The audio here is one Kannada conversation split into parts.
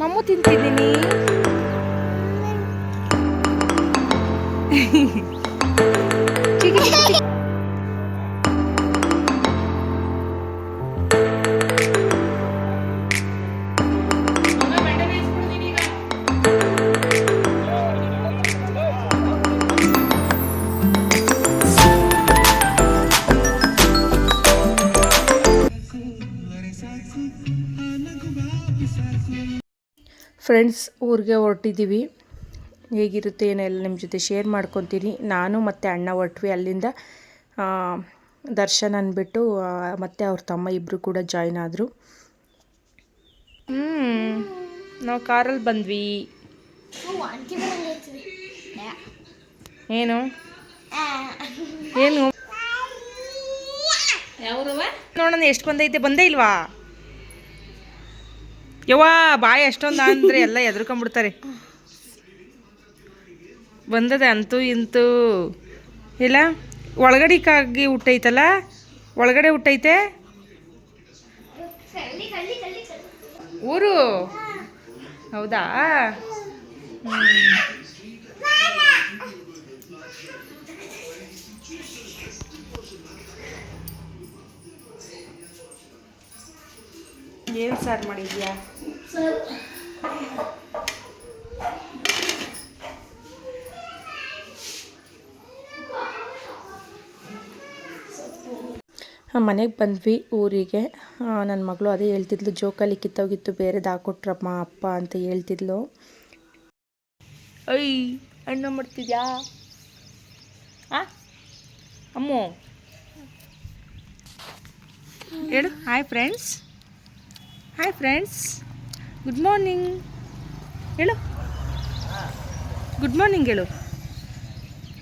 ಮಮ್ಮು ತಿಂತಿದ್ದೀನಿ. ಚಿಗಿ ಫ್ರೆಂಡ್ಸ್ ಊರಿಗೆ ಹೊರಟಿದ್ದೀವಿ ಹೇಗಿರುತ್ತೆ ಏನೆಲ್ಲ ನಿಮ್ಮ ಜೊತೆ ಶೇರ್ ಮಾಡ್ಕೊತೀನಿ. ನಾನು ಮತ್ತು ಅಣ್ಣ ಹೊರಟ್ವಿ ಅಲ್ಲಿಂದ. ಆ, ದರ್ಶನ್ ಅಂದ್ಬಿಟ್ಟು ಮತ್ತು ಮತ್ತೆ ಅವ್ರ ತಮ್ಮ ಇಬ್ಬರು ಕೂಡ ಜಾಯ್ನ್ ಆದರು. ಹ್ಞೂ ನಾವು ಕಾರಲ್ಲಿ ಬಂದ್ವಿ. ಏನು? ಏನು? ನೋಡೋಣ ಎಷ್ಟು ಬಂದೈತೆ ಬಂದೇ ಇಲ್ವಾ? ಯವ್ವ, ಬಾಯಿ ಅಷ್ಟೊಂದು ಅಂದ್ರೆ, ಎಲ್ಲ ಎದ್ರುಕೊಂಡ್ಬಿಡ್ತಾರೆ ಬಂದದ ಅಂತೂ ಇಂತೂ. ಇಲ್ಲ ಒಳಗಡೆಕಾಗಿ ಹುಟ್ಟೈತಲ್ಲ, ಒಳಗಡೆ ಹುಟ್ಟೈತೆ? ಊರು? ಹೌದಾ? ಸಾರು ಮಾಡಿದ್ಯಾ? ಮನೆಗೆ ಬಂದ್ವಿ ಊರಿಗೆ. ನನ್ನ ಮಗಳು ಅದೇ ಹೇಳ್ತಿದ್ಲು ಜೋಕಾಲಿ ಕಿತ್ತೋಗಿತ್ತು ಬೇರೆದು ಹಾಕೊಟ್ರಮ್ಮ ಅಪ್ಪ ಅಂತ ಹೇಳ್ತಿದ್ಲು. ಐ ಅಣ್ಣ ಮಾಡ್ತಿದ್ಯಾ? ಆ? ಅಮ್ಮ. ಹೇಳು hi friends hi friends good morning ಹೇಳು ಗುಡ್ ಮಾರ್ನಿಂಗ್ ಹೇಳು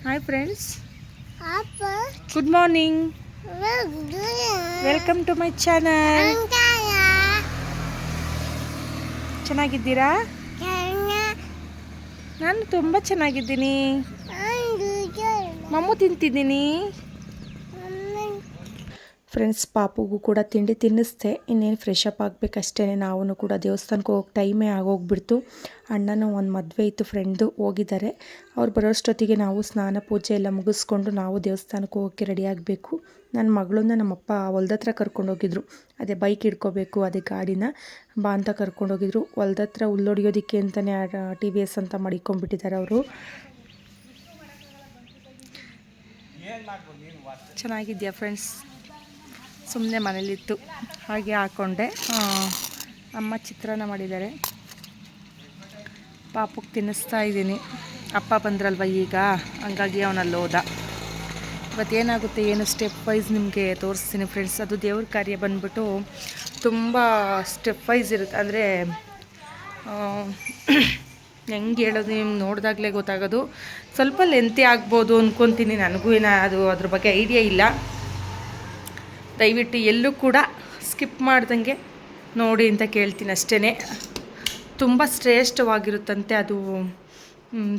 hi friends good morning welcome to my channel ಚೆನ್ನಾಗಿದ್ದೀರಾ? ನಾನು ತುಂಬ ಚೆನ್ನಾಗಿದ್ದೀನಿ. ಮಮ್ಮು ತಿಂತಿದ್ದೀನಿ. ಫ್ರೆಂಡ್ಸ್ ಪಾಪುಗೂ ಕೂಡ ತಿಂಡಿ ತಿನ್ನಿಸ್ದೆ ಇನ್ನೇನು ಫ್ರೆಶ್ ಅಪ್ ಆಗಬೇಕಷ್ಟೇ ನಾವು ಕೂಡ ದೇವಸ್ಥಾನಕ್ಕೆ ಹೋಗಿ ಟೈಮೇ ಆಗೋಗ್ಬಿಡ್ತು. ಅಣ್ಣನ ಒಂದು ಮದುವೆ ಇತ್ತು ಫ್ರೆಂಡು ಹೋಗಿದ್ದಾರೆ. ಅವ್ರು ಬರೋಷ್ಟೊತ್ತಿಗೆ ನಾವು ಸ್ನಾನ ಪೂಜೆ ಎಲ್ಲ ಮುಗಿಸ್ಕೊಂಡು ನಾವು ದೇವಸ್ಥಾನಕ್ಕೆ ಹೋಗೋಕ್ಕೆ ರೆಡಿ ಆಗಬೇಕು. ನನ್ನ ಮಗಳನ್ನ ನಮ್ಮಪ್ಪ ಹೊಲ್ದತ್ರ ಕರ್ಕೊಂಡೋಗಿದ್ರು ಅದೇ ಬೈಕ್ ಹಿಡ್ಕೋಬೇಕು, ಅದೇ ಗಾಡಿನ ಬಾ ಅಂತ ಕರ್ಕೊಂಡೋಗಿದ್ರು ಹೊಲ್ದತ್ರ ಹುಲ್ಲೊಡಿಯೋದಕ್ಕೆ ಅಂತಲೇ ಟಿ ವಿ ಎಸ್ ಅಂತ ಮಾಡಿಕೊಂಡ್ಬಿಟ್ಟಿದ್ದಾರೆ ಅವರು. ಚೆನ್ನಾಗಿದೆಯಾ ಫ್ರೆಂಡ್ಸ್ ಸುಮ್ಮನೆ ಮನೇಲಿತ್ತು. ಹಾಗೆ ಹಾಕ್ಕೊಂಡೆ ಅಮ್ಮ ಚಿತ್ರಾನ್ನ ಮಾಡಿದ್ದಾರೆ. ಪಾಪಕ್ಕೆ ತಿನ್ನಿಸ್ತಾ ಇದ್ದೀನಿ. ಅಪ್ಪ ಬಂದ್ರಲ್ವ ಈಗ? ಹಂಗಾಗಿ ಅವನಲ್ಲಿ ಹೋದ. ಇವತ್ತೇನಾಗುತ್ತೆ, ಏನು ಸ್ಟೆಪ್ ವೈಸ್ ನಿಮಗೆ ತೋರಿಸ್ತೀನಿ ಫ್ರೆಂಡ್ಸ್ ಅದು ದೇವ್ರ ಕಾರ್ಯ ಬಂದ್ಬಿಟ್ಟು ತುಂಬ ಸ್ಟೆಪ್ ವೈಸ್ ಇರುತ್ತೆ. ಅಂದರೆ ಹೆಂಗೆ ಹೇಳೋದು ನಿಮ್ಗೆ ನೋಡಿದಾಗಲೇ ಗೊತ್ತಾಗೋದು. ಸ್ವಲ್ಪ ಲೆಂತಿ ಆಗ್ಬೋದು ಅಂದ್ಕೊತೀನಿ ನನಗೂ ಏನೋ ಅದು ಅದ್ರ ಬಗ್ಗೆ ಐಡಿಯಾ ಇಲ್ಲ. ದಯವಿಟ್ಟು ಎಲ್ಲೂ ಕೂಡ ಸ್ಕಿಪ್ ಮಾಡ್ದಂಗೆ ನೋಡಿ ಅಂತ ಕೇಳ್ತೀನಿ ಅಷ್ಟೇ ತುಂಬ ಶ್ರೇಷ್ಠವಾಗಿರುತ್ತಂತೆ ಅದು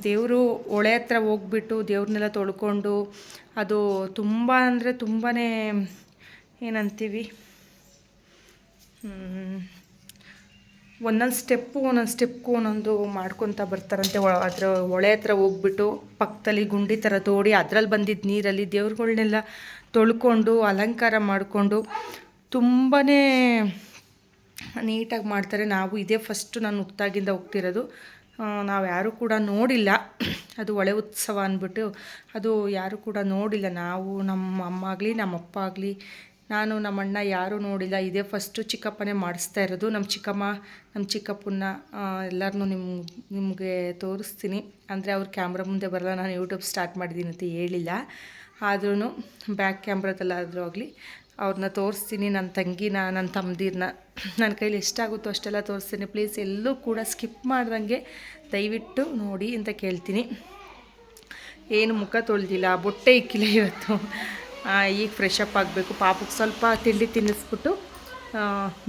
ದೇವರು ಹೊಳೆ ಹತ್ರ ಹೋಗ್ಬಿಟ್ಟು ದೇವ್ರನ್ನೆಲ್ಲ ತೊಳ್ಕೊಂಡು ಅದು ತುಂಬ ಅಂದರೆ ತುಂಬಾ ಏನಂತೀವಿ ಒಂದೊಂದು ಸ್ಟೆಪ್ಪು ಒಂದೊಂದು ಸ್ಟೆಪ್ಗೂ ಒಂದೊಂದು ಮಾಡ್ಕೊತ ಬರ್ತಾರಂತೆ. ಅದರ ಹೊಳೆ ಹತ್ರ ಹೋಗ್ಬಿಟ್ಟು ಪಕ್ಕದಲ್ಲಿ ಗುಂಡಿ ಥರ ತೋಡಿ ಅದ್ರಲ್ಲಿ ಬಂದಿದ್ದ ನೀರಲ್ಲಿ ದೇವ್ರುಗಳ್ನೆಲ್ಲ ತೊಳ್ಕೊಂಡು, ಅಲಂಕಾರ ಮಾಡಿಕೊಂಡು ತುಂಬಾ ನೀಟಾಗಿ ಮಾಡ್ತಾರೆ. ನಾವು ಇದೇ ಫಸ್ಟು ನಾನು ಉತ್ತಾಗಿಂದ ಹೋಗ್ತಿರೋದು ನಾವು ಯಾರೂ ಕೂಡ ನೋಡಿಲ್ಲ. ಅದು ಒಳೆ ಉತ್ಸವ ಅಂದ್ಬಿಟ್ಟು ಅದು ಯಾರೂ ಕೂಡ ನೋಡಿಲ್ಲ. ನಾವು ನಮ್ಮ ಅಮ್ಮ ಆಗಲಿ ನಮ್ಮ ಅಪ್ಪ ಆಗಲಿ, ನಾನು ನಮ್ಮ ಅಣ್ಣ ಯಾರೂ ನೋಡಿಲ್ಲ. ಇದೇ ಫಸ್ಟು ಚಿಕ್ಕಪ್ಪನೇ ಮಾಡಿಸ್ತಾ ಇರೋದು. ನಮ್ಮ ಚಿಕ್ಕಮ್ಮ ನಮ್ಮ ಚಿಕ್ಕಪ್ಪನ್ನ ಎಲ್ಲರನ್ನೂ ನಿಮ್ಮ ನಿಮಗೆ ತೋರಿಸ್ತೀನಿ. ಅಂದರೆ ಅವ್ರ ಕ್ಯಾಮ್ರಾ ಮುಂದೆ ಬರಲ್ಲ. ನಾನು ಯೂಟ್ಯೂಬ್ ಸ್ಟಾರ್ಟ್ ಮಾಡಿದ್ದೀನಿ ಅಂತ ಹೇಳಿಲ್ಲ. ಆದ್ರೂ ಬ್ಯಾಕ್ ಕ್ಯಾಮ್ರದಲ್ಲಾದರೂ ಆಗಲಿ ಅವ್ರನ್ನ ತೋರಿಸ್ತೀನಿ ನನ್ನ ತಂಗಿನ ನನ್ನ ತಮ್ಮದಿರನ್ನ ನನ್ನ ಕೈಲಿ ಎಷ್ಟಾಗುತ್ತೋ ಅಷ್ಟೆಲ್ಲ ತೋರಿಸ್ತೀನಿ. ಪ್ಲೀಸ್ ಎಲ್ಲೂ ಕೂಡ ಸ್ಕಿಪ್ ಮಾಡ್ದಂಗೆ ದಯವಿಟ್ಟು ನೋಡಿ ಅಂತ ಕೇಳ್ತೀನಿ. ಏನು ಮುಖ ತೊಳೆದಿಲ್ಲ, ಬೊಟ್ಟೆ ಇಕ್ಕಿಲ್ಲ ಇವತ್ತು. ಈಗ ಫ್ರೆಶ್ ಅಪ್ ಆಗಬೇಕು. ಪಾಪಕ್ಕೆ ಸ್ವಲ್ಪ ತಿಂಡಿ ತಿನ್ನಿಸ್ಬಿಟ್ಟು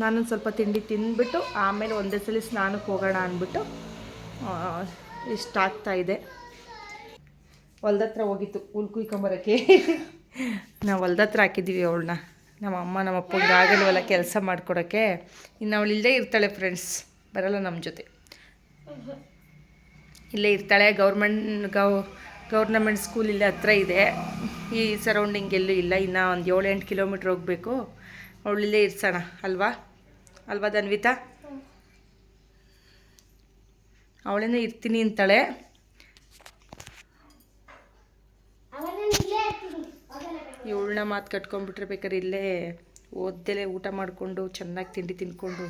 ನಾನೊಂದು ಸ್ವಲ್ಪ ತಿಂಡಿ ತಿಂದ್ಬಿಟ್ಟು ಆಮೇಲೆ ಒಂದೇ ಸಲ ಸ್ನಾನಕ್ಕೆ ಹೋಗೋಣ ಅಂದ್ಬಿಟ್ಟು ಇಷ್ಟಾಗ್ತಾಯಿದೆ ಹೊಲ್ದತ್ರ ಹೋಗಿತ್ತು ಹುಲ್ ಕುಯ್ಕೊಂಬರೋಕ್ಕೆ. ನಾವು ಹೊಲ್ದತ್ರ ಹಾಕಿದ್ದೀವಿ ಅವಳನ್ನ. ನಮ್ಮ ಅಮ್ಮ ನಮ್ಮ ಅಪ್ಪಗೆ ಆಗಲ್ವಲ್ಲ ಕೆಲಸ ಮಾಡ್ಕೊಡೋಕ್ಕೆ. ಇನ್ನು ಅವಳು ಇಲ್ಲದೇ ಇರ್ತಾಳೆ ಫ್ರೆಂಡ್ಸ್ ಬರಲ್ಲ ನಮ್ಮ ಜೊತೆ. ಇಲ್ಲೇ ಇರ್ತಾಳೆ. ಗೌರ್ಮೆಂಟ್ ಗೌ ಗೌರ್ನಮೆಂಟ್ ಸ್ಕೂಲ್ ಇಲ್ಲೇ ಹತ್ರ ಇದೆ. ಈ ಸರೌಂಡಿಂಗ್ ಎಲ್ಲೂ ಇಲ್ಲ. ಇನ್ನು ಒಂದು ಏಳು ಎಂಟು ಕಿಲೋಮೀಟ್ರ್ ಹೋಗಬೇಕು. ಅವಳು ಇಲ್ಲೇ ಇರ್ಸೋಣ ಅಲ್ವಾ? ಅಲ್ವಾ ದನ್ವಿತಾ ಅವಳೇನೋ ಇರ್ತೀನಿ ಅಂತಾಳೆ. ಇವಳನ್ನ ಮಾತು ಕಟ್ಕೊಂಡ್ಬಿಟ್ರೆ ಬೇಕಾದ್ರೆ ಇಲ್ಲೇ ಓದ್ದೆಲೆ ಊಟ ಮಾಡಿಕೊಂಡು ಚೆನ್ನಾಗಿ ತಿಂಡಿ ತಿನ್ಕೊಂಡು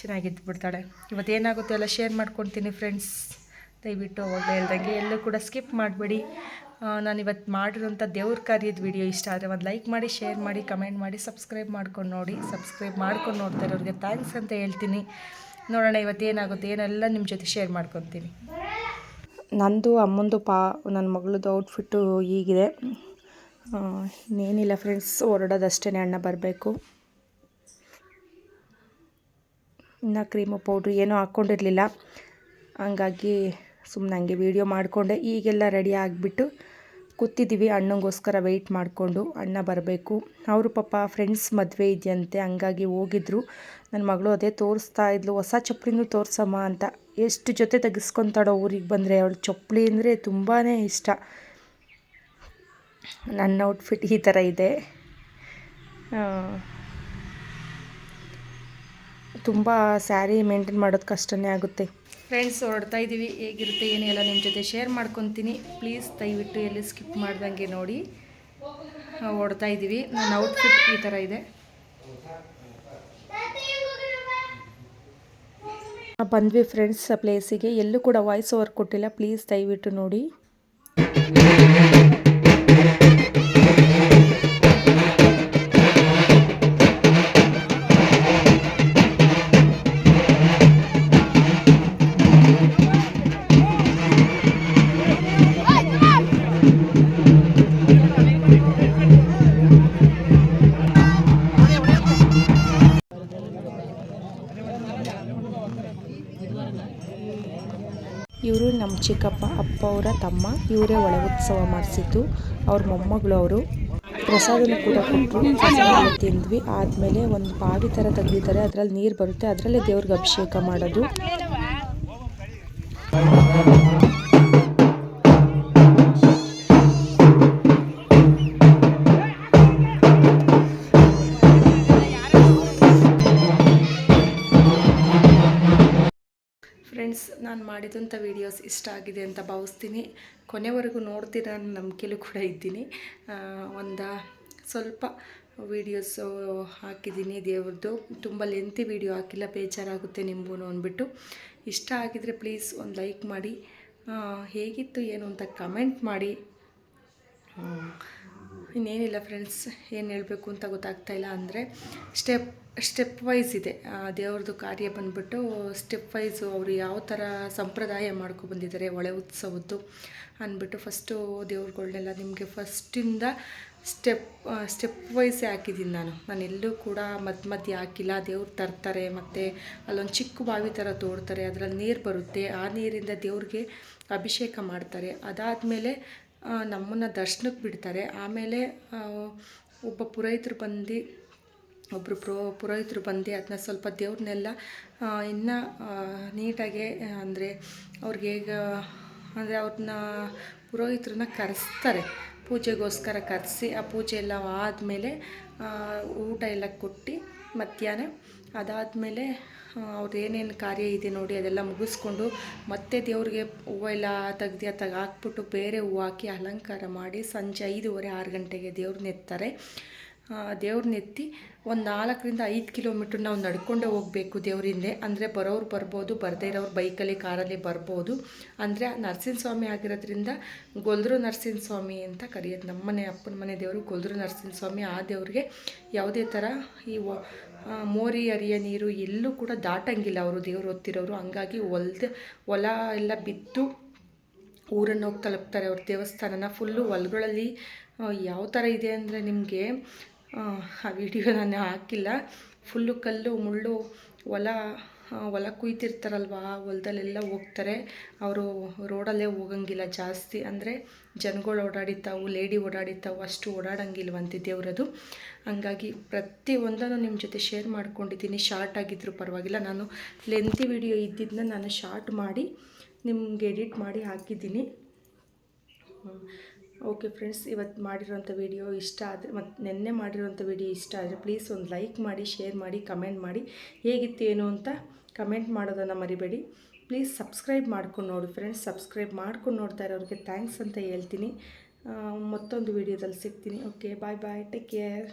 ಚೆನ್ನಾಗಿದ್ದು ಬಿಡ್ತಾಳೆ. ಇವತ್ತೇನಾಗುತ್ತೆ ಎಲ್ಲ ಶೇರ್ ಮಾಡ್ಕೊತೀನಿ ಫ್ರೆಂಡ್ಸ್ ದಯವಿಟ್ಟು ಅವಾಗಲೇ ಹೇಳ್ದಂಗೆ ಎಲ್ಲೂ ಕೂಡ ಸ್ಕಿಪ್ ಮಾಡಬೇಡಿ. ನಾನು ಇವತ್ತು ಮಾಡಿರೋಂಥ ದೇವ್ರ ಕಾರ್ಯದ ವಿಡಿಯೋ ಇಷ್ಟ ಆದರೆ ಒಂದು ಲೈಕ್ ಮಾಡಿ ಶೇರ್ ಮಾಡಿ ಕಮೆಂಟ್ ಮಾಡಿ ಸಬ್ಸ್ಕ್ರೈಬ್ ಮಾಡ್ಕೊಂಡು ನೋಡಿ. ಸಬ್ಸ್ಕ್ರೈಬ್ ಮಾಡ್ಕೊಂಡು ನೋಡ್ತಾ ಇರೋರಿಗೆ ಥ್ಯಾಂಕ್ಸ್ ಅಂತ ಹೇಳ್ತೀನಿ. ನೋಡೋಣ ಇವತ್ತೇನಾಗುತ್ತೆ ಏನೆಲ್ಲ ನಿಮ್ಮ ಜೊತೆ ಶೇರ್ ಮಾಡ್ಕೊತೀನಿ. ನಂದು ಅಮ್ಮಂದು ಪಾ ನನ್ನ ಮಗಳದ್ದು ಔಟ್ಫಿಟ್ಟು ಹೀಗಿದೆ. ಆ, ಇನ್ನೇನಿಲ್ಲ ಫ್ರೆಂಡ್ಸ್ ಹೊರಡೋದಷ್ಟೇ ಅಣ್ಣ ಬರಬೇಕು. ಇನ್ನು ಕ್ರೀಮು ಪೌಡ್ರ್ ಏನೂ ಹಾಕ್ಕೊಂಡಿರಲಿಲ್ಲ. ಹಂಗಾಗಿ ಸುಮ್ಮನೆ ಹಂಗೆ ವೀಡಿಯೋ ಮಾಡಿಕೊಂಡೆ. ಈಗೆಲ್ಲ ರೆಡಿ ಆಗಿಬಿಟ್ಟು ಕೂತಿದ್ದೀವಿ. ಅಣ್ಣಂಗೋಸ್ಕರ ವೆಯ್ಟ್ ಮಾಡಿಕೊಂಡು ಅಣ್ಣ ಬರಬೇಕು. ಅವರು ಪಾಪ ಫ್ರೆಂಡ್ಸ್ ಮದುವೆ ಇದೆಯಂತೆ, ಹಂಗಾಗಿ ಹೋಗಿದ್ರು. ನನ್ನ ಮಗಳು ಅದೇ ತೋರಿಸ್ತಾ ಇದ್ಲು, ಹೊಸ ಚಪ್ಪಲಿನೂ ತೋರಿಸಮ್ಮ ಅಂತ. ಎಷ್ಟು ಜೊತೆ ತೆಗೆಸ್ಕೊತಾಳೋ ಊರಿಗೆ ಬಂದರೆ, ಅವಳು ಚಪ್ಪಲಿ ಅಂದರೆ ತುಂಬಾ ಇಷ್ಟ. ನನ್ನ ಔಟ್ಫಿಟ್ ಈ ಥರ ಇದೆ. ತುಂಬ ಸ್ಯಾರಿ ಮೇಂಟೈನ್ ಮಾಡೋದು ಕಷ್ಟನೇ ಆಗುತ್ತೆ. ಫ್ರೆಂಡ್ಸ್ ಹೊರಡ್ತಾ ಇದ್ದೀವಿ ಹೇಗಿರುತ್ತೆ ಏನೆಲ್ಲ ನಿಮ್ಮ ಜೊತೆ ಶೇರ್ ಮಾಡ್ಕೊತೀನಿ. ಪ್ಲೀಸ್ ದಯವಿಟ್ಟು ಎಲ್ಲಿ ಸ್ಕಿಪ್ ಮಾಡ್ದಂಗೆ ನೋಡಿ. ಹೊಡ್ತಾ ಇದ್ದೀವಿ ನನ್ನ ಔಟ್ಫಿಟ್ ಈ ಥರ ಇದೆ. ಬಂದ್ವಿ ಫ್ರೆಂಡ್ಸ್ ಪ್ಲೇಸಿಗೆ ಎಲ್ಲೂ ಕೂಡ ವಾಯ್ಸ್ ಓವರ್ ಕೊಟ್ಟಿಲ್ಲ. ಪ್ಲೀಸ್ ದಯವಿಟ್ಟು ನೋಡಿ. ಇವರು ನಮ್ಮ ಚಿಕ್ಕಪ್ಪ, ಅಪ್ಪ ಅವರ ತಮ್ಮ, ಇವರೇ ಒಳ ಉತ್ಸವ ಮಾಡಿಸಿದ್ದು. ಅವ್ರ ಮೊಮ್ಮಗಳು ಅವರು. ಪ್ರಸಾದನ ಕೂಡ ಕೊಟ್ಟರು ತಿಂದ್ವಿ. ಆದಮೇಲೆ ಒಂದು ಬಾವಿ ಥರ ತೆಗೆದಿದ್ದಾರೆ. ಅದರಲ್ಲಿ ನೀರು ಬರುತ್ತೆ. ಅದರಲ್ಲೇ ದೇವ್ರಿಗೆ ಅಭಿಷೇಕ ಮಾಡೋದು. ಮಾಡಿದಂಥ ವೀಡಿಯೋಸ್ ಇಷ್ಟ ಆಗಿದೆ ಅಂತ ಭಾವಿಸ್ತೀನಿ. ಕೊನೆವರೆಗೂ ನೋಡ್ತೀರ ಅನ್ನೋ ಕೂಡ ಇದ್ದೀನಿ. ಒಂದು ಸ್ವಲ್ಪ ವೀಡಿಯೋಸು ಹಾಕಿದ್ದೀನಿ ದೇವ್ರದ್ದು. ತುಂಬ ಲೆಂತಿ ವೀಡಿಯೋ ಹಾಕಿಲ್ಲ, ಬೇಜಾರಾಗುತ್ತೆ ನಿಮಗೂ ಅಂದ್ಬಿಟ್ಟು. ಇಷ್ಟ ಆಗಿದರೆ ಪ್ಲೀಸ್ ಒಂದು ಲೈಕ್ ಮಾಡಿ. ಹೇಗಿತ್ತು, ಏನು ಅಂತ ಕಮೆಂಟ್ ಮಾಡಿ. ಇನ್ನೇನಿಲ್ಲ ಫ್ರೆಂಡ್ಸ್ ಏನು ಹೇಳಬೇಕು ಅಂತ ಗೊತ್ತಾಗ್ತಾ ಇಲ್ಲ ಅಂದರೆ ಸ್ಟೆಪ್ ಸ್ಟೆಪ್ ವೈಸ್ ಇದೆ. ದೇವ್ರದ್ದು ಕಾರ್ಯ ಬಂದ್ಬಿಟ್ಟು ಸ್ಟೆಪ್ ವೈಸು ಅವರು ಯಾವ ಥರ ಸಂಪ್ರದಾಯ ಮಾಡ್ಕೊಬಂದಿದ್ದಾರೆ ಒಳೆ ಉತ್ಸವದ್ದು ಅಂದ್ಬಿಟ್ಟು ಫಸ್ಟು ದೇವ್ರುಗಳನ್ನೆಲ್ಲ ನಿಮಗೆ ಫಸ್ಟಿಂದ ಸ್ಟೆಪ್ ಸ್ಟೆಪ್ ವೈಸೇ ಹಾಕಿದ್ದೀನಿ ನಾನು. ನಾನು ಎಲ್ಲೂ ಕೂಡ ಮಧ್ಯ ಮಧ್ಯೆ ಹಾಕಿಲ್ಲ. ದೇವ್ರು ತರ್ತಾರೆ ಮತ್ತು ಅಲ್ಲೊಂದು ಚಿಕ್ಕ ಬಾವಿ ಥರ ತೋಡ್ತಾರೆ. ಅದರಲ್ಲಿ ನೀರು ಬರುತ್ತೆ. ಆ ನೀರಿಂದ ದೇವ್ರಿಗೆ ಅಭಿಷೇಕ ಮಾಡ್ತಾರೆ. ಅದಾದಮೇಲೆ ನಮ್ಮನ್ನು ದರ್ಶನಕ್ಕೆ ಬಿಡ್ತಾರೆ. ಆಮೇಲೆ ಒಬ್ಬ ಪುರೋಹಿತರು ಬಂದು ಒಬ್ಬರು ಪ್ರೋ, ಪುರೋಹಿತರು ಬಂದು ಅದನ್ನ ಸ್ವಲ್ಪ ದೇವ್ರನ್ನೆಲ್ಲ ಇನ್ನು ನೀಟಾಗಿ, ಅಂದರೆ ಅವ್ರಿಗೆ ಹೇಗೆ, ಅಂದರೆ ಅವ್ರನ್ನ ಪುರೋಹಿತರನ್ನ ಕರೆಸ್ತಾರೆ. ಪೂಜೆಗೋಸ್ಕರ ಕರೆಸಿ, ಆ ಪೂಜೆ ಎಲ್ಲ ಆದಮೇಲೆ ಊಟ ಎಲ್ಲ ಕೊಟ್ಟು ಮಧ್ಯಾಹ್ನ ಅದಾದಮೇಲೆ ಅವ್ರದ್ದು ಏನೇನು ಕಾರ್ಯ ಇದೆ ನೋಡಿ ಅದೆಲ್ಲ ಮುಗಿಸ್ಕೊಂಡು ಮತ್ತೆ ದೇವ್ರಿಗೆ ಹೂವು ಎಲ್ಲ ತೆಗ್ದು ಅತ್ತಾಗ ಹಾಕ್ಬಿಟ್ಟು ಬೇರೆ ಹೂವು ಹಾಕಿ ಅಲಂಕಾರ ಮಾಡಿ ಸಂಜೆ ಐದೂವರೆ ಆರು ಗಂಟೆಗೆ ದೇವ್ರನ್ನ ಎತ್ತಾರೆ ದೇವ್ರನ್ನ ಎತ್ತಿ ಒಂದು ನಾಲ್ಕರಿಂದ ಐದು ಕಿಲೋಮೀಟ್ರ್ ನಾವು ನಡ್ಕೊಂಡೇ ಹೋಗಬೇಕು ದೇವರಿಂದೆ. ಅಂದರೆ ಬರೋರು ಬರ್ಬೋದು, ಬರದೇ ಇರೋರು ಬೈಕಲ್ಲಿ, ಕಾರಲ್ಲಿ ಬರ್ಬೋದು. ಅಂದರೆ ನರಸಿಂಹಸ್ವಾಮಿ ಆಗಿರೋದ್ರಿಂದ ಗೊಲ್ದ್ರು ನರಸಿಂಹಸ್ವಾಮಿ ಅಂತ ಕರೆಯೋದು ನಮ್ಮನೆ ಅಪ್ಪನ ಮನೆ ದೇವರು ಗೊಲ್ದ್ರು ನರಸಿಂಹಸ್ವಾಮಿ. ಆ ದೇವ್ರಿಗೆ ಯಾವುದೇ ಥರ ಈ ಮೋರಿ, ಅರಿಯ ನೀರು ಎಲ್ಲೂ ಕೂಡ ದಾಟಂಗಿಲ್ಲ ಅವರು ದೇವ್ರು ಹೊತ್ತಿರೋರು ಹಂಗಾಗಿ ಹೊಲ್ದ, ಹೊಲ ಎಲ್ಲ ಬಿದ್ದು ಊರನ್ನು ಹೋಗಿ ತಲುಪ್ತಾರೆ ಅವ್ರ ದೇವಸ್ಥಾನನ. ಫುಲ್ಲು ಹೊಲಗಳಲ್ಲಿ ಯಾವ ಥರ ಇದೆ ಅಂದರೆ ನಿಮಗೆ ಆ ವಿಡಿಯೋ ನಾನು ಹಾಕಿಲ್ಲ. ಫುಲ್ಲು ಕಲ್ಲು, ಮುಳ್ಳು, ಹೊಲ ಹೊಲ ಕುಯ್ತಿರ್ತಾರಲ್ವ ಆ ಹೊಲದಲ್ಲೆಲ್ಲ ಹೋಗ್ತಾರೆ. ಅವರು ರೋಡಲ್ಲೇ ಹೋಗಂಗಿಲ್ಲ ಜಾಸ್ತಿ. ಅಂದರೆ ಜನಗಳು ಓಡಾಡಿತಾವು ಲೇಡಿ ಓಡಾಡಿತಾವು ಅಷ್ಟು ಓಡಾಡಂಗಿಲ್ವಂತೆ ದೇವ್ರದು. ಹಂಗಾಗಿ ಪ್ರತಿಯೊಂದನ್ನು ನಿಮ್ಮ ಜೊತೆ ಶೇರ್ ಮಾಡ್ಕೊಂಡಿದ್ದೀನಿ. ಶಾರ್ಟ್ ಆಗಿದ್ದರೂ ಪರವಾಗಿಲ್ಲ. ನಾನು ಲೆಂತಿ ವಿಡಿಯೋ ಇದ್ದಿದ್ದನ್ನ ನಾನು ಶಾರ್ಟ್ ಮಾಡಿ ನಿಮ್ಗೆ ಎಡಿಟ್ ಮಾಡಿ ಹಾಕಿದ್ದೀನಿ. ಓಕೆ ಫ್ರೆಂಡ್ಸ್ ಇವತ್ತು ಮಾಡಿರೋಂಥ ವಿಡಿಯೋ ಇಷ್ಟ ಆದರೆ ಮತ್ತು ನಿನ್ನೆ ಮಾಡಿರೋಂಥ ವಿಡಿಯೋ ಇಷ್ಟ ಆದರೆ ಪ್ಲೀಸ್ ಒಂದು ಲೈಕ್ ಮಾಡಿ ಶೇರ್ ಮಾಡಿ ಕಮೆಂಟ್ ಮಾಡಿ. ಹೇಗಿತ್ತು, ಏನು ಅಂತ ಕಮೆಂಟ್ ಮಾಡೋದನ್ನು ಮರಿಬೇಡಿ. ಪ್ಲೀಸ್ ಸಬ್ಸ್ಕ್ರೈಬ್ ಮಾಡ್ಕೊಂಡು ನೋಡಿ ಫ್ರೆಂಡ್ಸ್ ಸಬ್ಸ್ಕ್ರೈಬ್ ಮಾಡ್ಕೊಂಡು ನೋಡ್ತಾ ಇರೋರಿಗೆ ಥ್ಯಾಂಕ್ಸ್ ಅಂತ ಹೇಳ್ತೀನಿ. ಮತ್ತೊಂದು ವಿಡಿಯೋದಲ್ಲಿ ಸಿಗ್ತೀನಿ. Okay bye bye take care